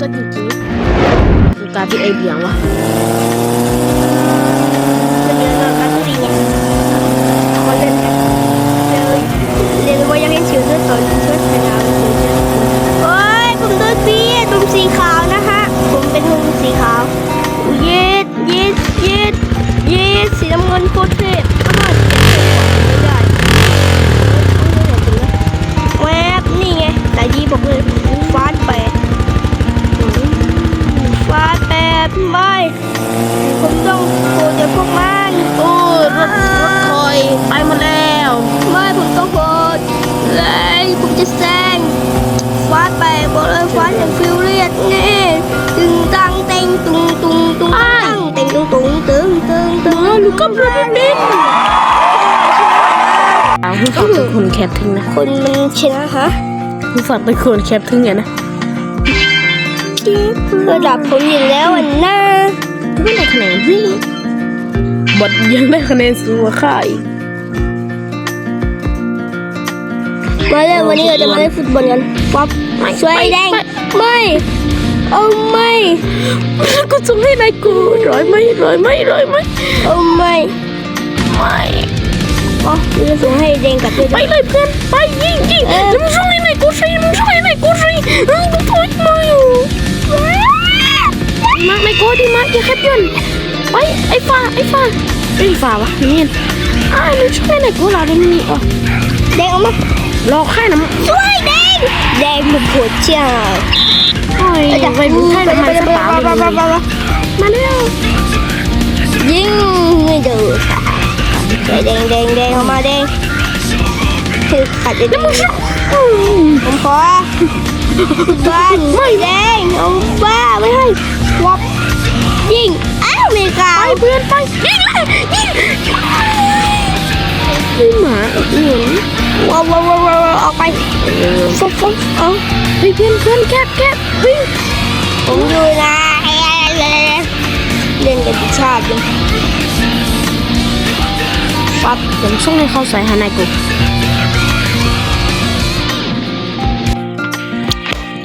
นั้นเป็นตัวละครซะจริงๆคือการที่ไอเบียงวะเป็นเรื่องการที่ ดเอาผู้ฝากเป็นคนแคปทิ้งนะ คนมันชนะฮะผู้ฝากเป็นคนแคปทิ้งไงนะระดับผมอยู่แล้วอะนะไม่ได้คะแนนนี่บทยังได้คะแนนสูงกว่าข้าอีกมาเลยวันนี้เราจะมาเล่นฟุตบอลกันป๊อปสวยแดงไม่เอาไม่กูส่งให้นายกูร้อยไหมร้อยไหมร้อยไหมเอาไม่ ไม่อ๋อจะส่งให้แดงกับเพื่อนไปเลยเพื่อนไปยิงยิงแล้วมึงส่งให้นายกูสิมึงส่งให้นายกูสิเออกูถอยมาอยู่มากนายกูดีมากอย่าแคปยนไปไอ้ฟ้าไอ้ฟ้าไอ้ฟ้าวะนี่อ้าวมึงช่วยนายกูเราได้นี่อ๋อแดงเอามารอค่ายน้ำช่วยแดงแดงมันโหดจ้าโอ้ยอยากไปมึงค่ายน้ำมันสปาเลยมาเร็วยิงไม่โดน แดงแดงแดงแดงออกมาแดงคือขัดแดงผมขอบ้านไม่แดงเอาบ้าไม่ให้วับยิงอ้าวมีกาไปเพื่อนไปยิงเลยยิงไอ้หมาเหมือนว้าวว้าวว้าวว้าวออกไปฟุ๊บฟุ๊บเอาเฮ้ยเพื่อนเพื่อนแคบแคบเฮ้ยผมอยู่นะเล่นกันชาติเลย ปั๊บผมส่งให้เขาใส่ฮานายกู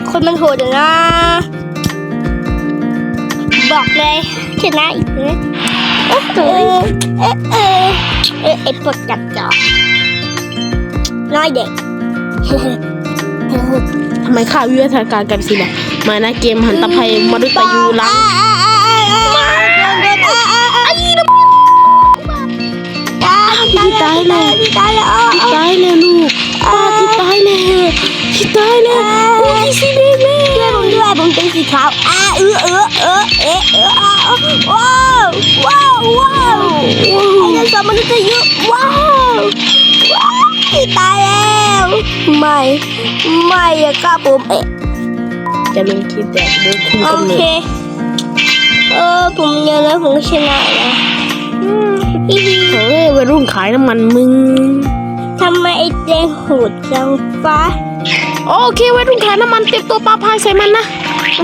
คนมันโหดอยู่นะ บอกเลยชนะอีกนะโอ้โหเอ๊ะเอ๊ะเอ๊ะไอ้ปวดกัดจอกน้อยเด็กทำไมข้าวิวัฒนาการกันสินะมานะเกมหันตะไพมาดุตายูลัง ตายตายเลยตายเลยที่ตายเลยลูกป้าที่ตายเลยที่ตายเลยโอ้ยสิเด็กเลยช่วยผมด้วยผมเป็นสีขาวอ่าเออเออเออเออเออว้าวว้าวว้าวไอ้นั่นสมนุษย์ยุว้าวว้าวตายแล้วไม่ไม่อย่ากล้าผมเอ๊ะจะลงคลิปแบบโดยคุมโอกำเนิเคดเออผมยังแล้วผมชนะแล้ว อีฮีเฮ้ยวัยรุ่นขายน้ำมันมึงทำไมไอ้แดงโหดจังฟ้าโอเควัยรุ่นขายน้ำมันเต็มตัวปลาพายใส่มันนะ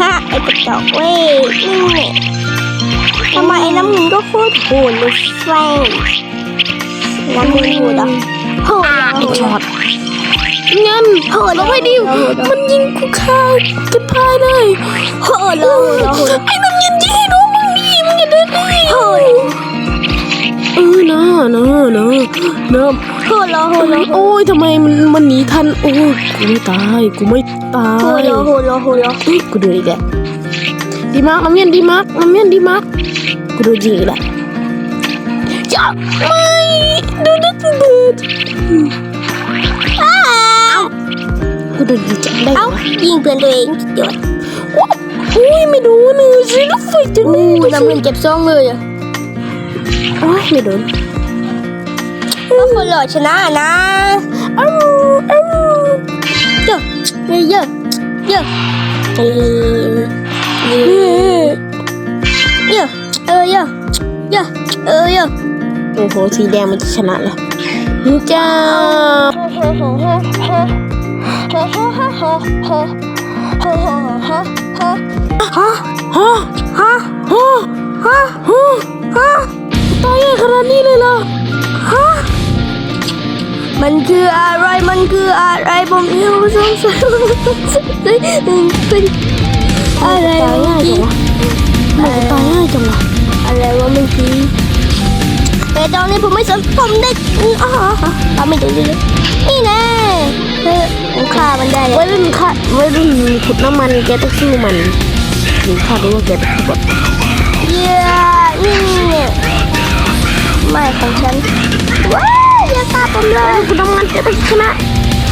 ฮะไอ้กระจอกเว้ยนี่ทำไมไอ้น้ำมึงก็โคตรโหดเลยแฟงน้ำมึงโหดอะโหดอ่าอะไอ้ช็อตเงินโหดเราไม่ดิวมันยิงกูฆ่ากันพายเลยโหดเลยโหดเลยโหดไอ้น้ำเงินยิงให้น้องมึงนี่มึงอย่าเดินเลยโหด นะโหดเลยโหดเลยโอ้ยทำไมมันมันหนีทันโอ้ยกูไม่ตายกูไม่ตาโหดยเลยโหดเลยโหดเลยเฮ้ยกูโดนอีกแล้วดีมากน้ำเงินดีมากน้ำเงินดีมากกูโดนยิงอีกแล้วอย่าไม่โดนนัดระเบิดอ้ากูโดนยิงจากได้เอ้าไงยิงเพื่อนตัวเองสุดยอดว้าวอุ้ยไม่โดนเลยสิรถไฟจะอู้นี่น้ำเงินเจ็บซ่องเลยอะโอ้ยไม่โดน ก็คนหล่อชนะนะอ้าวอ้าวเยอะเยอะเยอะเออเฮ้ยเยอะเออเยอะเยอะเออเยอะโอ้โหสีแดงมันจะชนะเลยจ้าฮะฮะฮะฮะฮะฮะฮะฮะตายขนาดนี้เลยเหรอฮะ มันคืออะไร มันคืออะไร ผมยังสงสัยเป็นอะไรตายง่ายจังวะมันจะตายง่ายจังวะอะไรวะเมื่อกี้แต่ตอนนี้ผมไม่สนผมได้อ๋อทำไม่ถูกเลยนี่แน่เออผมฆ่ามันได้เลวัยยรุ่นค่ะวัยรุ่นขุดน้ำมันแกต้องสู้มันหนูคาดรู้ว่าแกต้องสู้แบบเย้นี่เนี่ยไม่ของฉันว้า วอย่าฆ่าผมเลวัยยรุ่นขุดน้ำมันแกต้องชนะ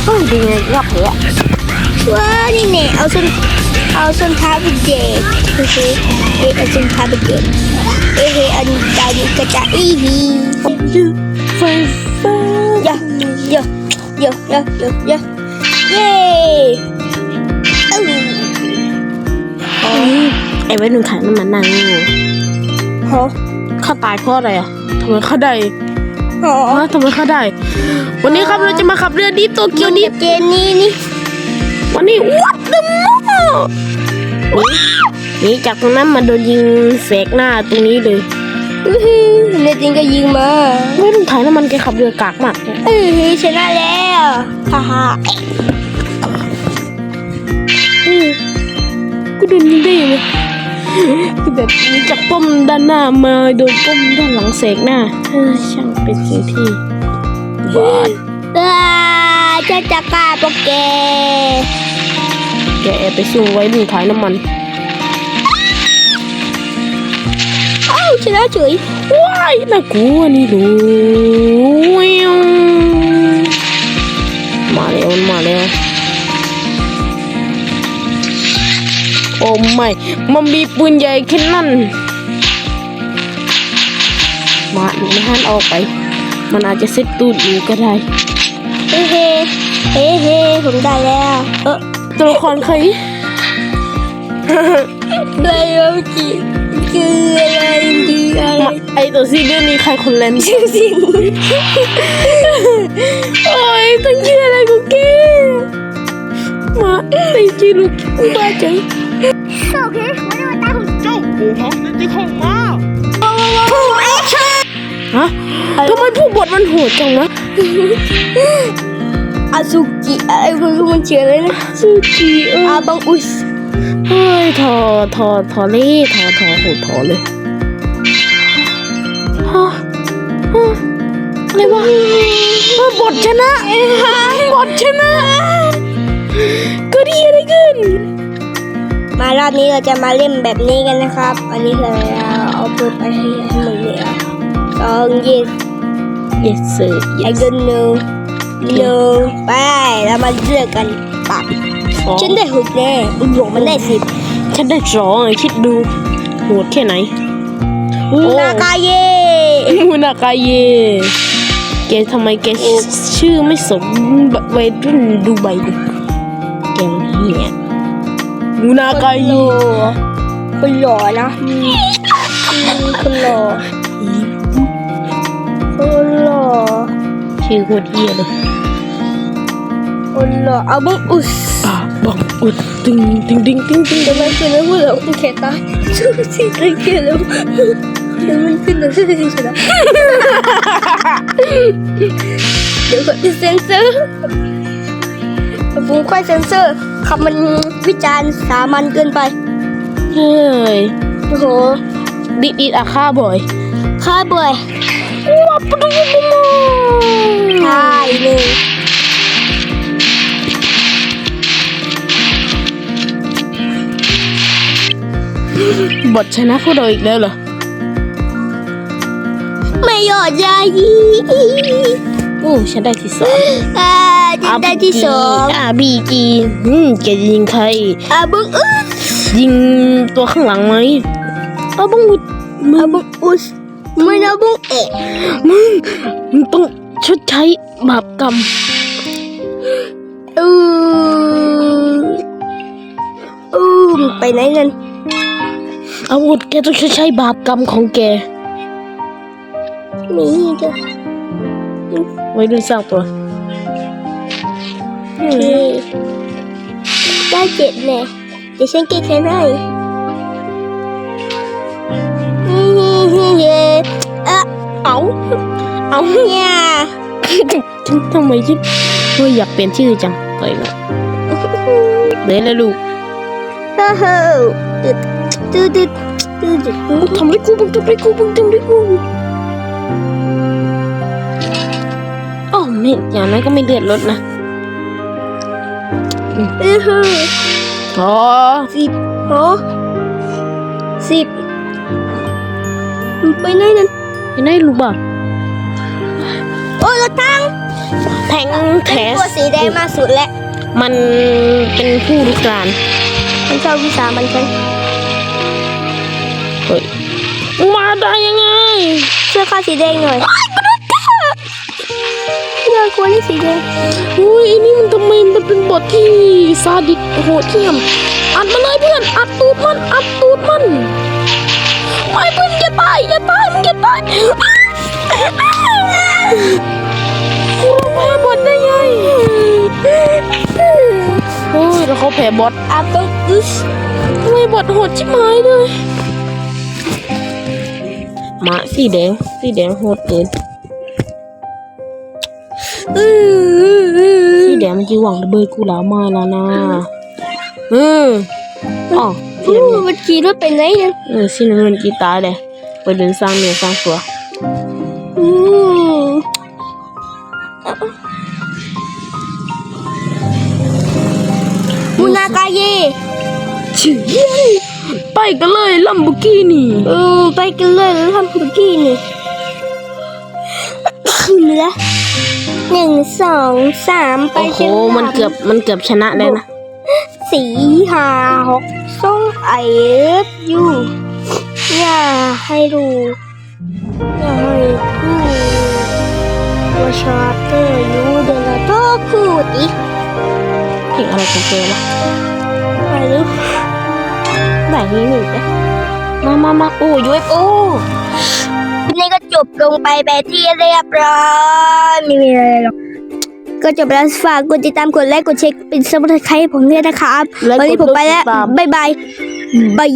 เฮ้ยดีไงก็แพ้ว้าวนี่เนี่ยเอาส้นเอาส้นเท้าไปเด็กเฮ้ยเฮ้ยเอาส้นเท้าไปเด็กเฮ้ยเฮ้ยอันดาวนี้กระจายอีฮีไฟฟ้าเยอะเยอะเยอะเยอะเยอะเยอะเย้เอ้าไอ้วัยรุ่นขายน้ำมันนั่งงูฮะเขาตายเพราะอะไรอะทำไมเขาได้ ฮะฮะทำไมเขาได้ วันนี้ครับเราจะมาขับเรือดิฟโตเกียวดิฟเกมนี้นี่ วันนี้วัดเดมโอ้หนี่จากตรงนั้นมาโดนยิงแสกหน้าตรงนี้เลยอื้อหือเนจริงก็ยิงมาไม่ต้องถ่ายน้ำมันแกขับเรือกากมากเออชนะแล้วฮ่าฮ่าอืมก็โดนยิงได้ยังไงคือ แบบหนี้จากป้อมด้านหน้ามาโดนป้อมด้านหลังแสกหน้าเออช่างเป็นสิ่งที่บาดอ่าจะจะกล้าพวกแกแกแอบไปสู้ไว้รุ่นขายน้ำมันเอ้าชนะเฉยว้ายน่ากลัวนี่ดูวิวมาแล้วมาแล้ว โอ้ไม่มันมีปืนใหญ่แค่นั้นมาหนูไม่หันออกไป มันอาจจะเซ็ตตูดอยู่ก็ได้ เฮ้เฮ้เฮ้เฮ้ผมได้แล้ว เออตัวละครใครได้แล้วจีคืออะไรดีอะไรมาไอตัวซีเรียสนี่ใครคนเล่นชื่อสิงโอ้ยตั้งชื่ออะไรกูแกมาตั้งชื่อลูกบ้าจัง โอเควันนี้มาตามผมเจ้าโอ้หังนั่นที่เข้ามาผมแอคชั่นฮะทำไมผู้บทมันโหดจังวะอาซุกิอะไรพวกมันเชื่อเลยนะซูจิเอออาบังอุสเฮ้ยถอถอถอเล่ถอถอโหดถอเลยฮะฮะอะไรวะเออบทชนะบทชนะ รอบนี้เราจะมาเล่นแบบนี้กันนะครับ อันนี้คือเราเอาปืนไปให้ให้หมดเลยอะสอง yes yes sir I don't know no ไปเรามาเลือกกันปักสองฉันได้หกแน่บวกมันได้สิบฉันได้สองไอ้คิดดูโหดแค่ไหนโอ้นากาเย่มูนากาเยแกทำไมแกชื่อไม่สมวัยรุ่นดูใบเลยแกมันเหี้ย มูนากาเยคนหล่อนะอืมคนหล่อคนหล่อชื่อโคตรเหี้ยเลยคนหล่อเอาบังอุสอะบังอุดตึงตึงตึงตึงตึงเดี๋ยวมันขึ้นแล้วพูดแล้วคุณแขนตายสู้สิใครเกลียดแล้วเดี๋ยวมันขึ้นแล้วสู้สิชนะเดี๋ยวก็จะเซ็นเซอร์ ผมค่อยเซ็นเซอร์คำมันวิจารณ์สามัญเกินไป เฮ้ย โอ้โห ดิดดิดอาค่าบ่อยค่าบ่อยว้าปะดุยบุโมใช่เลยบทชนะพวกเราอีกแล้วเหรอ ไม่หยอดยายีโอ้ฉันได้ที่สอง อ่าจะได้ที่สองอ่าบีจีอืมแกจะยิงใครอาบังอุสยิงตัวข้างหลังไหมเอาบังอุดมึอางบังอุสไม่นะบังเอะมึงมึงต้องชดใช้บาปกรรมอืออืมไปไหนนั่นอาวุธแกต้องชดใช้บาปกรรมของแกนี่จ้ะไว้ดูสร้างตัว โอเคได้เจ็ดแน่เดี๋ยวฉันเก็บแค่ไหนอืมเย่อะเอาเอาเนี่ยฉันทำไมฉันเฮ้ยอยากเปลี่ยนชื่อจังไปละเดี๋ยวนะลูกเฮ้อเฮ้อตึ๊ดตึ๊ดตึ๊ดตึ๊ดตึ๊ดมึงทำให้กูมึงทำให้กูมึงทำให้กูโอ้ไม่อย่างนั้นก็ไม่เดือดรถนะ เฮ้อเฮ้ออ๋อสิบโอ้สิบไปไหนนั่นยังได้รู้บ่ะโอ้ยรถถังแทงแทสตัวสีแดงมาสุดแล้ว มันเป็นผู้รุกราน มันชอบวิสามันฉันเฮ้ยมาได้ยังไงช่วยข้าสีแดงหน่อยน่ากลัวนี่สีแดงอุ้ยไอ้นี่มันทำไมมันเป็นบทที่ซาดิสโหดเหี้ยม อัดมาเลยเพื่อน อัดตูดมัน อัดตูดมันไม่เพื่อนอย่าตายอย่าตายมึงอย่าตายกูแพ้บอทได้ไงโอ้ยแล้วเขาแพ้บอทอาตุอุสทำไมบอทโหดชิบหายเลยมาสีแดง สีแดงโหดเกิน อือสีแดงมันจะหวังระเบิดกูแล้วมาแล้วนะเอออ๋อสีอู้น้ำเงินมันขี่รถไปไหนเนี่ยเออสีน้ำเงินกีตาร์เลยไปเดินสร้างเนื้อสร้างตัวอืมมูนากาเย่ชื่อเย้ยไปกันเลยลัมโบกินี่เออไปกันเลยล้วทำคุกกี้นี่ขึ้นแล้ว หนึ่งสองสามไปโอ้โหจนมันเกือบมันเกือบชนะเลยนะสี่ห้าหกส่งไอเอยู่อย่าให้ดูอย่าให้ดูว่าชาเตอร์อยู่เดลาโตคูดิเพลงอะไรของแกล่ะไม่รู้แบบนี้หนึ่งจ้ะมามามาโอ้ยูเอฟโอนี่ก็ จบลงไปแบบที่เรียบร้อยไม่มีอะไรหรอกก็จบแล้วฝากกดติดตามกดไลค์กดแชร์เป็นสมัครใครผมด้วยนะครับ วันนี้ผมไปแล้ว บ๊ายบายบาย